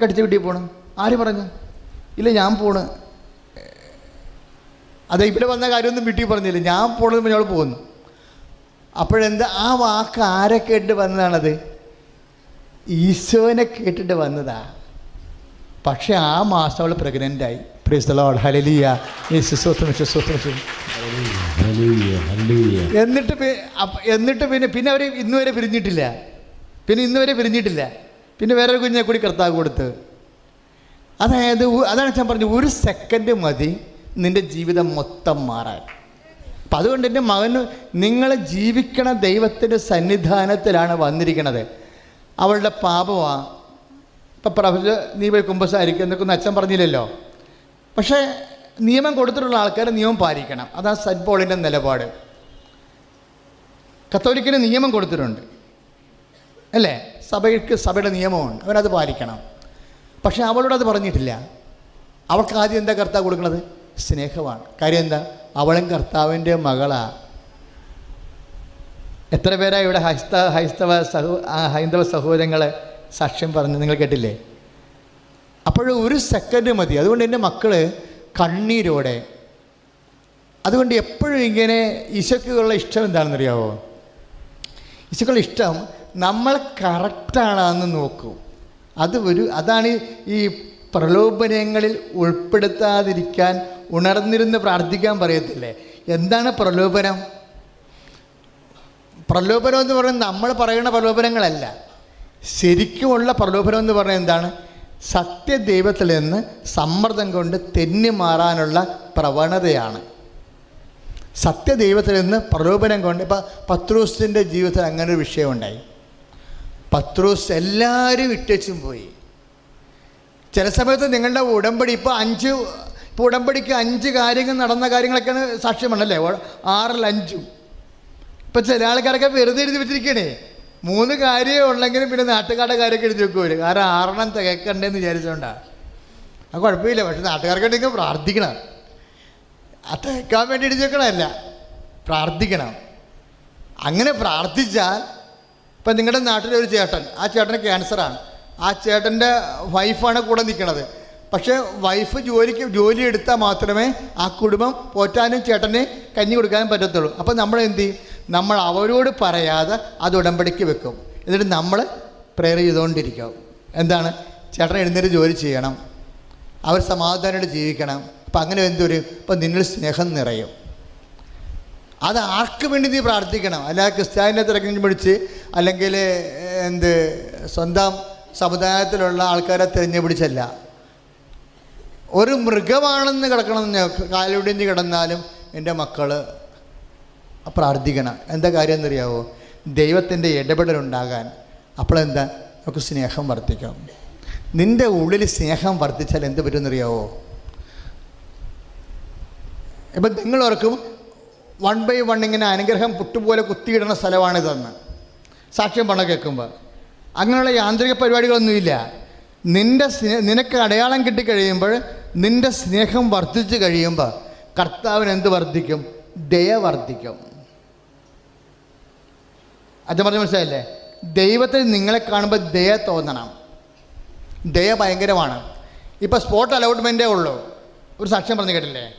കടിച്ച വീട്ടിൽ പോകണം ആര് പറഞ്ഞു? ഇല്ല ഞാൻ പോണ്. അതെ ഇവിടെ വന്ന കാര്യമൊന്നും വീട്ടിൽ പറഞ്ഞില്ല. ഞാൻ പറഞ്ഞ് അവൾ പോകുന്നു അപ്പോഴെന്താ ആ വാക്ക് ആരെ കേട്ടിട്ട് വന്നതാണത്? ഈശോനെ കേട്ടിട്ട് വന്നതാ. പക്ഷെ ആ മാസം അവൾ പ്രഗ്നന്റ് ആയി. ഹലലിയ എന്നിട്ട് എന്നിട്ട് പിന്നെ പിന്നെ അവർ ഇന്നുവരെ പിരിഞ്ഞിട്ടില്ല. പിന്നെ ഇന്നുവരെ പിരിഞ്ഞിട്ടില്ല. പിന്നെ വേറെ ഒരു കുഞ്ഞെ കൂടി കർത്താവ് കൊടുത്ത്. അതായത് അതാണ് ഞാൻ പറഞ്ഞു ഒരു സെക്കൻഡ് മതി നിന്റെ ജീവിതം മൊത്തം മാറാൻ. അപ്പം അതുകൊണ്ട് എന്റെ മകന് നിങ്ങൾ ജീവിക്കണ ദൈവത്തിന്റെ സന്നിധാനത്തിലാണ് വന്നിരിക്കണത്. അവളുടെ പാപമാണ് ഇപ്പം പ്രഭു നീ പോയി കുമ്പസാരിക്കും എന്നൊക്കെ അച്ഛൻ പറഞ്ഞില്ലല്ലോ. പക്ഷേ നിയമം കൊടുത്തിട്ടുള്ള ആൾക്കാർ നിയമം പാലിക്കണം. അതാണ് സെറ്റ് പോളിന്റെ നിലപാട്. കത്തോലിക്കിന് നിയമം കൊടുത്തിട്ടുണ്ട്. അല്ലേ? സഭയ്ക്ക് സഭയുടെ നിയമമുണ്ട്. അവരത് പാലിക്കണം. പക്ഷേ അവളോട് അത് പറഞ്ഞിട്ടില്ല. അവൾക്ക് ആദ്യം എന്താ കർത്താവ് കൊടുക്കുന്നത്? സ്നേഹമാണ്. കാര്യം എന്താ? അവളും കർത്താവിന്റെ മകളാണ് എത്ര പേരാണ് ഇവിടെ ഹൈസ്ത ഹൈസ്തവ സഹോ ഹൈന്ദവ സഹോദരങ്ങളെ സാക്ഷ്യം പറഞ്ഞു നിങ്ങൾ കേട്ടില്ലേ? അപ്പോഴും ഒരു സെക്കൻഡ് മതി. അതുകൊണ്ട് എന്റെ മക്കൾ കണ്ണീരോടെ. അതുകൊണ്ട് എപ്പോഴും ഇങ്ങനെ ഈശോക്കുള്ള ഇഷ്ടം എന്താണെന്നറിയാവോ? ഈശോക്കുള്ള ഇഷ്ടം നമ്മൾ കറക്റ്റാണെന്ന് നോക്കും. അത് ഒരു അതാണ് ഈ പ്രലോഭനങ്ങളിൽ ഉൾപ്പെടുത്താതിരിക്കാൻ ഉണർന്നിരുന്ന് പ്രാർത്ഥിക്കാൻ പറയത്തില്ലേ? എന്താണ് പ്രലോഭനം? പ്രലോഭനം എന്ന് പറയുന്നത് നമ്മൾ പറയുന്ന പ്രലോഭനങ്ങളല്ല. ശരിക്കുമുള്ള പ്രലോഭനം എന്ന് പറഞ്ഞാൽ എന്താണ്? സത്യദൈവത്തിൽ നിന്ന് സമ്മർദ്ദം കൊണ്ട് തെന്നി മാറാനുള്ള പ്രവണതയാണ്. സത്യദൈവത്തിൽ നിന്ന് പ്രലോഭനം കൊണ്ട് ഇപ്പം പത്രൂസിന്റെ ജീവിതത്തിൽ അങ്ങനെ ഒരു വിഷയമുണ്ടായി പത്രൂസ് എല്ലാവരും ഇട്ടച്ചും പോയി. ചില സമയത്ത് നിങ്ങളുടെ ഉടമ്പടി ഇപ്പോൾ അഞ്ച് ഇപ്പോൾ ഉടമ്പടിക്ക് അഞ്ച് കാര്യങ്ങൾ നടന്ന കാര്യങ്ങളൊക്കെയാണ് സാക്ഷ്യമാണല്ലേ ആറിൽ അഞ്ചും. ഇപ്പം ചില ആൾക്കാരൊക്കെ വെറുതെ എഴുതി വെച്ചിരിക്കണേ മൂന്ന് കാര്യമേ ഉള്ളെങ്കിലും പിന്നെ നാട്ടുകാരുടെ കാര്യമൊക്കെ എഴുതി വെക്കുമല്ലോ കാരണം ആറെണ്ണം തികക്കണ്ടേന്ന് വിചാരിച്ചുകൊണ്ടാണ് അത് കുഴപ്പമില്ല. പക്ഷെ നാട്ടുകാർക്കുണ്ടെങ്കിൽ പ്രാർത്ഥിക്കണം. അത് തികക്കാൻ വേണ്ടി എഴുതി വെക്കണമല്ല പ്രാർത്ഥിക്കണം. അങ്ങനെ പ്രാർത്ഥിച്ചാൽ ഇപ്പം നിങ്ങളുടെ നാട്ടിലെ ഒരു ചേട്ടൻ ആ ചേട്ടന് ക്യാൻസറാണ്. ആ ചേട്ടന്റെ വൈഫാണ് കൂടെ നിൽക്കണത്. പക്ഷേ വൈഫ് ജോലിക്ക് ജോലി എടുത്താൽ മാത്രമേ ആ കുടുംബം പോറ്റാനും ചേട്ടന് കഞ്ഞി കൊടുക്കാനും പറ്റത്തുള്ളൂ. അപ്പോൾ നമ്മൾ എന്ത് ചെയ്യും? നമ്മൾ അവരോട് പറയാതെ അത് ഉടമ്പടിക്ക് വെക്കും. എന്നിട്ട് നമ്മൾ പ്രെയർ ചെയ്തുകൊണ്ടിരിക്കും. എന്താണ്? ചേട്ടൻ എഴുന്നേറ്റ് ജോലി ചെയ്യണം. അവർ സമാധാനമായിട്ട് ജീവിക്കണം. അപ്പം അങ്ങനെ എന്തൊരു? ഇപ്പം നിന്നിൽ സ്നേഹം നിറയും. അത് ആർക്ക് വേണ്ടി നീ പ്രാർത്ഥിക്കണം? അല്ലാതെ ക്രിസ്ത്യാനിനെ തിരഞ്ഞു പിടിച്ച് അല്ലെങ്കിൽ എന്ത് സ്വന്തം സമുദായത്തിലുള്ള ആൾക്കാരെ തിരഞ്ഞു പിടിച്ചല്ല. ഒരു മൃഗമാണെന്ന് കിടക്കണമെന്ന് കാലുടിഞ്ഞ് കിടന്നാലും എന്റെ മക്കൾ പ്രാർത്ഥിക്കണം. എന്താ കാര്യം എന്നറിയാവോ? ദൈവത്തിന്റെ ഇടപെടലുണ്ടാകാൻ അപ്പോഴെന്താ നമുക്ക് സ്നേഹം വർദ്ധിക്കാം. നിന്റെ ഉള്ളിൽ സ്നേഹം വർദ്ധിച്ചാൽ എന്ത് പറ്റുമെന്നറിയാവോ? ഇപ്പം നിങ്ങളോർക്കും വൺ ബൈ വൺ ഇങ്ങനെ അനുഗ്രഹം പുട്ടുപോലെ കുത്തിയിടുന്ന സ്ഥലമാണിതെന്ന്. സാക്ഷ്യം പണം കേൾക്കുമ്പോൾ അങ്ങനെയുള്ള യാന്ത്രിക പരിപാടികളൊന്നുമില്ല. നിന്റെ സ്നേ നിനക്ക് അടയാളം കിട്ടിക്കഴിയുമ്പോൾ നിന്റെ സ്നേഹം വർദ്ധിച്ചു കഴിയുമ്പോൾ കർത്താവിന് എന്ത് വർദ്ധിക്കും? ദയ വർദ്ധിക്കും. അത് പറഞ്ഞ മനസ്സിലായില്ലേ? ദൈവത്തിന് നിങ്ങളെ കാണുമ്പോൾ ദയ തോന്നണം. ദയ ഭയങ്കരമാണ്. ഇപ്പോൾ സ്പോട്ട് അലോട്ട്മെന്റേ ഉള്ളൂ. ഒരു സാക്ഷ്യം പറഞ്ഞു കേട്ടില്ലേ?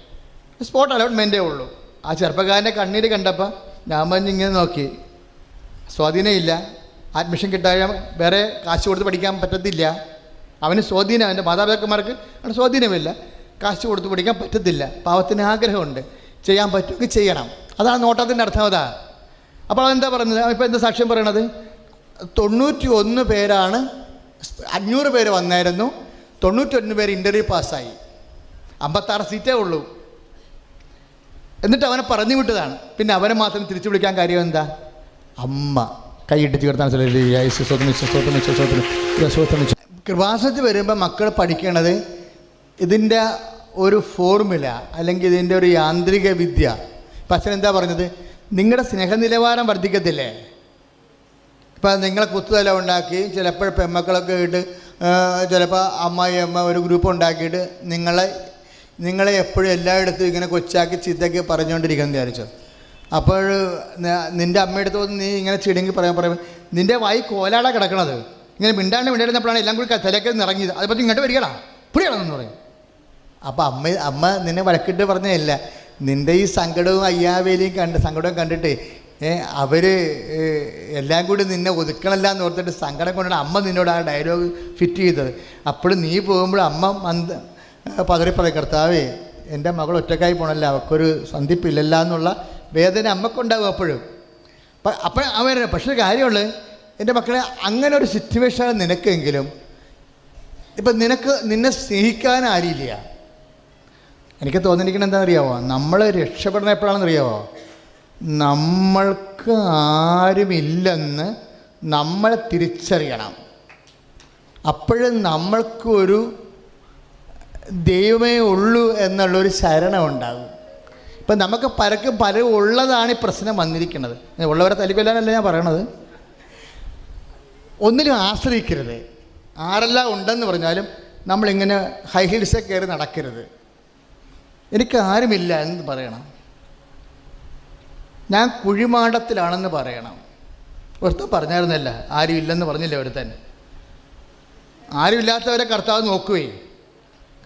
സ്പോട്ട് അലോട്ട്മെന്റേ ഉള്ളൂ. ആ ചെറുപ്പക്കാരന്റെ കണ്ണീര് കണ്ടപ്പോൾ ഞാൻ പറഞ്ഞ് ഇങ്ങനെ നോക്കി. സ്വാധീനമില്ല അഡ്മിഷൻ കിട്ടാൻ വേറെ കാശ് കൊടുത്ത് പഠിക്കാൻ പറ്റത്തില്ല. അവന് സ്വാധീനം അവന്റെ മാതാപിതാക്കന്മാർക്ക് അവന് സ്വാധീനമില്ല. കാശ് കൊടുത്ത് പഠിക്കാൻ പറ്റത്തില്ല. പാവത്തിന് ആഗ്രഹമുണ്ട്. ചെയ്യാൻ പറ്റുമെങ്കിൽ ചെയ്യണം. അതാണ് നോട്ടത്തിന്റെ അർത്ഥം അതാ. അപ്പോൾ അതെന്താ പറയുന്നത് ഇപ്പോൾ എന്താ സാക്ഷ്യം പറയണത്? തൊണ്ണൂറ്റി ഒന്ന് പേരാണ് അഞ്ഞൂറ് പേര് വന്നായിരുന്നു. തൊണ്ണൂറ്റൊന്ന് പേര് ഇന്റർവ്യൂ പാസ്സായി. അമ്പത്താറ് സീറ്റേ ഉള്ളൂ. എന്നിട്ട് അവനെ പറഞ്ഞു വിട്ടതാണ്. പിന്നെ അവനെ മാത്രം തിരിച്ചു വിളിക്കാൻ കാര്യം എന്താ? അമ്മ. കൈയിട്ട് ചേർത്താണ് കൃപാസനത്തിൽ വരുമ്പോൾ മക്കൾ പഠിക്കണത് ഇതിന്റെ ഒരു ഫോർമുല അല്ലെങ്കിൽ ഇതിന്റെ ഒരു യാന്ത്രിക വിദ്യ. അച്ഛൻ എന്താ പറഞ്ഞത്? നിങ്ങളുടെ സ്നേഹനിലവാരം വർദ്ധിക്കത്തില്ലേ? ഇപ്പം നിങ്ങളെ കുത്തുതല ഉണ്ടാക്കി ചിലപ്പോൾ പെമ്മക്കളൊക്കെ ഇട്ട് ചിലപ്പോൾ അമ്മായി അമ്മ ഒരു ഗ്രൂപ്പ് ഉണ്ടാക്കിയിട്ട് നിങ്ങളെ നിങ്ങളെ എപ്പോഴും എല്ലായിടത്തും ഇങ്ങനെ കൊച്ചാക്കി ചീത്തയ്ക്ക് പറഞ്ഞുകൊണ്ടിരിക്കുന്നു വിചാരിച്ചു. അപ്പോൾ നിന്റെ അമ്മയുടെ അടുത്ത് നീ ഇങ്ങനെ ചിടുങ്ങി പറയാൻ പറയുമ്പോൾ നിന്റെ വായി കോലാടാ കിടക്കണത്. ഇങ്ങനെ മിണ്ടാണ്ട് മിണ്ടായിരുന്നപ്പോഴാണ് എല്ലാം കൂടി തലയ്ക്ക് നിറങ്ങിയത് അതേപോലെ ഇങ്ങോട്ട് വരികടാ. പുടിയാണെന്ന് പറയും. അപ്പോൾ അമ്മ അമ്മ നിന്നെ വഴക്കിട്ട് പറഞ്ഞതല്ല. നിന്റെ ഈ സങ്കടവും അയ്യാവേലിയും കണ്ട് സങ്കടവും കണ്ടിട്ട് അവർ എല്ലാം കൂടി നിന്നെ ഒതുക്കണല്ല എന്ന് ഓർത്തിട്ട് സങ്കടം കൊണ്ടാണ് അമ്മ നിന്നോട് ആ ഡയലോഗ് ഫിറ്റ് ചെയ്തത്. അപ്പോൾ നീ പോകുമ്പോൾ അമ്മ മന്ത് പതറി പറയും കർത്താവേ എന്റെ മകൾ ഒറ്റക്കായി പോണല്ല അവൾക്കൊരു സന്ധിപ്പില്ലല്ല എന്നുള്ള വേദന അമ്മക്കുണ്ടാവും അപ്പോഴും. അപ്പം അവൻ പക്ഷേ കാര്യമുള്ളത് എന്റെ മക്കളെ അങ്ങനെ ഒരു സിറ്റുവേഷൻ നിനക്കെങ്കിലും. ഇപ്പം നിനക്ക് നിന്നെ സ്നേഹിക്കാൻ ആരില്ല എനിക്ക് തോന്നിയിരിക്കുന്നത് എന്താ അറിയാവോ? നമ്മൾ രക്ഷപ്പെടുന്ന എപ്പോഴാണെന്ന് അറിയാവോ നമ്മൾക്ക് ആരുമില്ലെന്ന് നമ്മൾ തിരിച്ചറിയണം. അപ്പോഴും നമ്മൾക്കൊരു ദൈവമേ ഉള്ളൂ എന്നുള്ളൊരു ശരണം ഉണ്ടാകും. ഇപ്പം നമുക്ക് പരക്കും പല ഉള്ളതാണ് ഈ പ്രശ്നം വന്നിരിക്കുന്നത്. ഉള്ളവരെ തലിക്കൊല്ലാനല്ല ഞാൻ പറയണത്? ഒന്നിലും ആശ്രയിക്കരുത്. ആരെല്ലാം ഉണ്ടെന്ന് പറഞ്ഞാലും നമ്മളിങ്ങനെ ഹൈ കയറി നടക്കരുത്. എനിക്ക് ആരുമില്ല എന്ന് പറയണം. ഞാൻ കുഴിമാടത്തിലാണെന്ന് പറയണം. ഒരുത്തൻ പറഞ്ഞായിരുന്നല്ല ആരും ഇല്ലെന്ന് പറഞ്ഞില്ല ഒരുത്തൻ? ആരുമില്ലാത്തവരെ കർത്താവ് നോക്കുകയും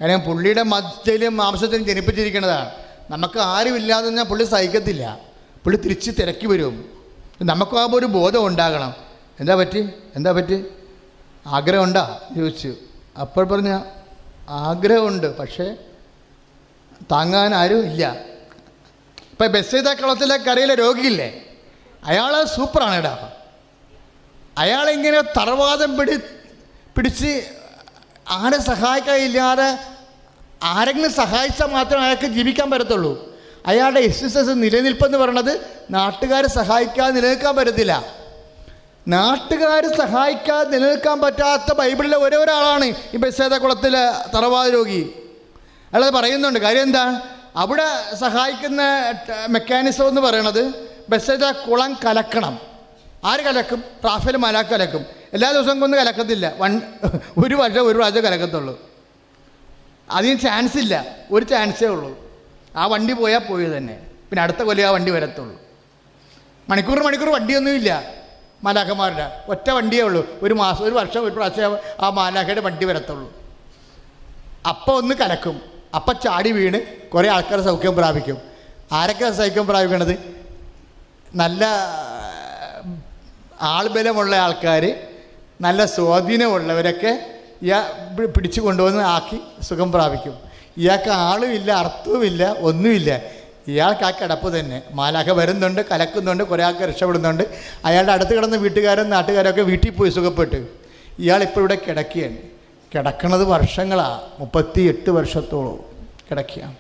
കാര്യം പുള്ളിയുടെ മധ്യയിലും മാംസത്തിലും ജനിപ്പിച്ചിരിക്കുന്നതാണ് നമുക്ക് ആരുമില്ലാതെ ഞാൻ പുള്ളി സഹിക്കത്തില്ല. പുള്ളി തിരിച്ച് തിരക്കി വരും. നമുക്കും ആ ഒരു ബോധം ഉണ്ടാകണം. എന്താ പറ്റി? എന്താ പറ്റി? ആഗ്രഹമുണ്ടാ? ചോദിച്ചു. അപ്പോൾ പറഞ്ഞ ആഗ്രഹമുണ്ട് പക്ഷേ താങ്ങാൻ ആരും ഇല്ല. ഇപ്പം ബസ്സേത കളത്തിലെ കരയിലെ രോഗിയില്ലേ? അയാൾ സൂപ്പറാണ് ഇടാ അയാളിങ്ങനെ തറവാദം പിടി പിടിച്ച് ആരെ സഹായിക്കാനില്ലാതെ ആരെങ്കിലും സഹായിച്ചാൽ മാത്രമേ അയാൾക്ക് ജീവിക്കാൻ പറ്റത്തുള്ളൂ. അയാളുടെ എക്സിസ്റ്റൻസ് നിലനിൽപ്പെന്ന് പറയണത് നാട്ടുകാരെ സഹായിക്കാതെ നിലനിൽക്കാൻ പറ്റത്തില്ല. നാട്ടുകാർ സഹായിക്കാതെ നിലനിൽക്കാൻ പറ്റാത്ത ബൈബിളിലെ ഒരേ ഒരാളാണ് ഈ ബസ്സേത കുളത്തിലെ തറവാദ രോഗി. അയാളത് പറയുന്നുണ്ട്. കാര്യം എന്താ? അവിടെ സഹായിക്കുന്ന മെക്കാനിസം എന്ന് പറയണത് ബസ്സിലെ കുളം കലക്കണം. ആര് കലക്കും? റാഫേൽ മലാക്ക് കലക്കും. എല്ലാ ദിവസവും കൊന്നും കലക്കത്തില്ല. വൺ ഒരു വർഷം ഒരു പ്രാവശ്യം കലക്കത്തുള്ളൂ. അതിന് ചാൻസ് ഇല്ല. ഒരു ചാൻസേ ഉള്ളൂ. ആ വണ്ടി പോയാൽ പോയി തന്നെ. പിന്നെ അടുത്ത കൊല്ലം ആ വണ്ടി വരത്തുള്ളൂ. മണിക്കൂർ മണിക്കൂർ വണ്ടിയൊന്നുമില്ല. മാലാഖമാരുടെ. ഒറ്റ വണ്ടിയേ ഉള്ളൂ. ഒരു മാസം ഒരു വർഷം ഒരു പ്രാവശ്യം ആ മാലാഖയുടെ വണ്ടി വരത്തുള്ളൂ. അപ്പോൾ ഒന്ന് കലക്കും. അപ്പം ചാടി വീണ് കുറേ ആൾക്കാർ സൗഖ്യം പ്രാപിക്കും. ആരൊക്കെ സൗഖ്യം പ്രാപിക്കണത്? നല്ല ആൾബലമുള്ള ആൾക്കാർ നല്ല സ്വാധീനമുള്ളവരൊക്കെ ഇയാ പിടിച്ചു കൊണ്ടുവന്ന് ആക്കി സുഖം പ്രാപിക്കും. ഇയാൾക്ക് ആളുമില്ല അർത്ഥവുമില്ല ഒന്നുമില്ല. ഇയാൾക്ക് ആ കിടപ്പ് തന്നെ. മാലാഖ വരുന്നുണ്ട് കലക്കുന്നുണ്ട് കുറേ ആൾക്ക് രക്ഷപ്പെടുന്നുണ്ട്. അയാളുടെ അടുത്ത് കിടന്ന വീട്ടുകാരും നാട്ടുകാരൊക്കെ വീട്ടിൽ പോയി സുഖപ്പെട്ട്. ഇയാൾ ഇപ്പോൾ ഇവിടെ കിടക്കുകയാണ്. കിടക്കണത് വർഷങ്ങളാണ് മുപ്പത്തി എട്ട് വർഷത്തോളം കിടക്കുക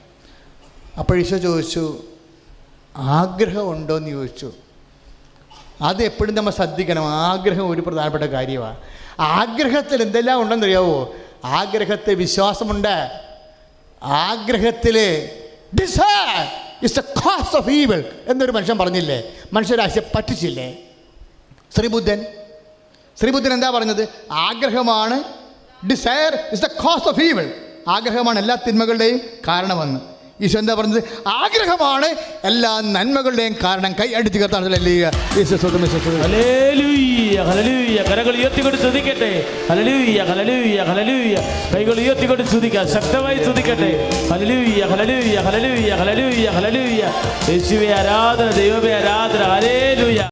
അപ്പോൾ ഈശോ ചോദിച്ചു ആഗ്രഹമുണ്ടോ? എന്ന് ചോദിച്ചു. അത് എപ്പോഴും നമ്മൾ ശ്രദ്ധിക്കണം. ആഗ്രഹം ഒരു പ്രധാനപ്പെട്ട കാര്യമാണ് ആഗ്രഹത്തിൽ എന്തെല്ലാം ഉണ്ടെന്ന് ഉണ്ടെന്നറിയാവോ? ആഗ്രഹത്തിൽ വിശ്വാസമുണ്ട്. ആഗ്രഹത്തിൽ desire is a cost of evil എന്നൊരു മനുഷ്യൻ പറഞ്ഞില്ലേ? മനുഷ്യരാശിയെ പറ്റിച്ചില്ലേ? ശ്രീബുദ്ധൻ. ശ്രീബുദ്ധൻ എന്താ പറഞ്ഞത്? ആഗ്രഹമാണ് desire is the cost of evil ആഗ്രഹമാണ് എല്ലാ തിന്മകളുടെയും കാരണമെന്ന്. ഈശോ എന്താ പറഞ്ഞത്? ആഗ്രഹമാണ് എല്ലാ നന്മകളുടെയും കാരണം. കൈ അടിച്ചു കൈകൾ ആരാധന ദൈവമേ ആരാധന.